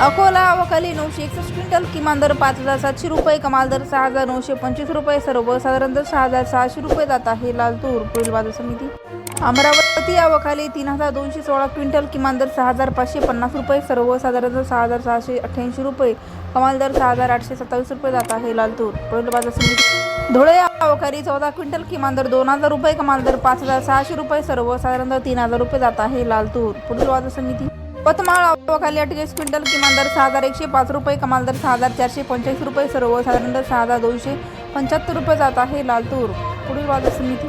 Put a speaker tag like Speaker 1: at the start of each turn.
Speaker 1: अकोला अवकाली नऊशे एकसष्ट क्विंटल किमान दर पाच हजार सातशे रुपये कमाल दर सहा हजार नऊशे पंचवीस रुपये सर्वसाधारण दर सहा हजार सहाशे रुपये जात आहे. लालतूर पुढील बाजार समिती. अमरावती अवकाली तीन हजार दोनशे सोळा क्विंटल किमान दर सहा हजार पाचशे पन्नास रुपये सर्वसाधारण दर सहा हजार सहाशे अठ्ठ्याऐंशी रुपये कमाल दर सहा हजार आठशे सत्तावीस रुपये जात आहे. लालतूर पुढील बाजार समिती. धुळे अवकाली चौदा क्विंटल किमान दर दोन हजार रुपये कमाल दर पाच हजार सहाशे रुपये सर्वसाधारण दर तीन हजार रुपये जात आहे. लालतूर पुढील बाजार समिती. पतमाळ अवकाली अठ्ठेचाळीस क्विंटल किमान दर सहा हजार एकशे पाच रुपये कमाल दर सहा हजार चारशे पंचेचाळीस रुपये सर्वसाधारण दर सहा हजार दोनशे पंच्याहत्तर रुपये जात आहे लालतूर पुढील बाजार समिती.